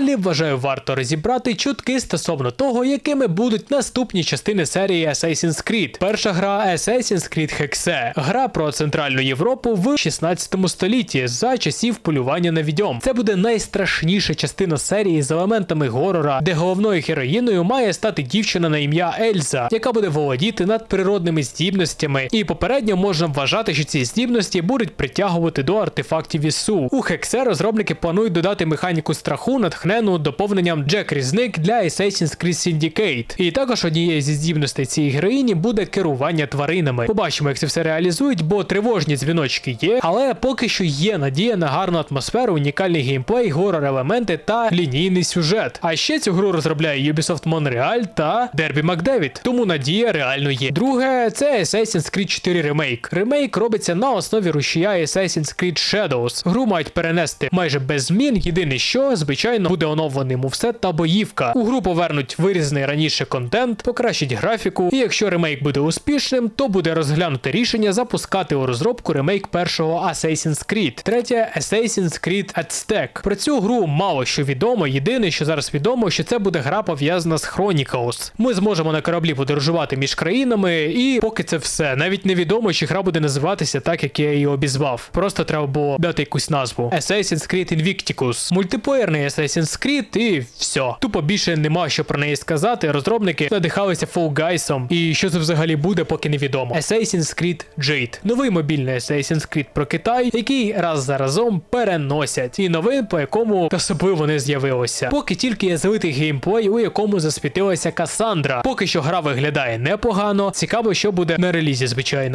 Далі вважаю, варто розібрати чутки стосовно того, якими будуть наступні частини серії Assassin's Creed. Перша гра Assassin's Creed Hexe. гра про центральну Європу в 16 столітті за часів полювання на відьом. Це буде найстрашніша частина серії з елементами горора, де головною героїною має стати дівчина на ім'я Ельза, яка буде володіти надприродними здібностями. І попередньо можна вважати, що ці здібності будуть притягувати до артефактів ІСУ. У Hexe розробники планують додати механіку страху, натхнену доповненням Джек Різник для Assassin's Creed Syndicate. І також однією зі здібностей цієї героїні буде керування тваринами. Побачимо, як це все реалізують, бо тривожні дзвіночки є, але поки що є надія на гарну атмосферу, унікальний геймплей, горор елементи та лінійний сюжет. А ще цю гру розробляє Ubisoft Montreal та Derby McDavid, тому надія реально є. Друге, це Assassin's Creed 4 ремейк. Ремейк робиться на основі рушія Assassin's Creed Shadows. Гру мають перенести майже без змін. Єдине що, звичайно, буде оновлений мувсет та боївка. У гру повернуть вирізаний раніше контент, покращить графіку. І якщо ремейк буде успішним, то буде розглянути рішення запускати у розробку ремейк першого Assassin's Creed. Третє Assassin's Creed Aztec. Про цю гру мало що відомо. Єдине, що зараз відомо, що це буде гра пов'язана з Chronicles. Ми зможемо на кораблі подорожувати між країнами, і поки це все. Навіть невідомо, чи гра буде називатися так, як я її обізвав. Просто треба було дати якусь назву. Assassin's Creed Invictus. Мультиплеєрний Assassin's Creed і все. Тупо більше нема що про неї сказати. Розробники надихалися Fall Guys, і що це взагалі буде, поки невідомо. Assassin's Creed Jade. Новий мобільний Assassin's Creed про Китай, який раз за разом переносять. І новин, по якому особливо не з'явилося. Поки тільки є залитий геймплей, у якому засвітилася Касандра. Поки що гра виглядає непогано. Цікаво, що буде на релізі, звичайно.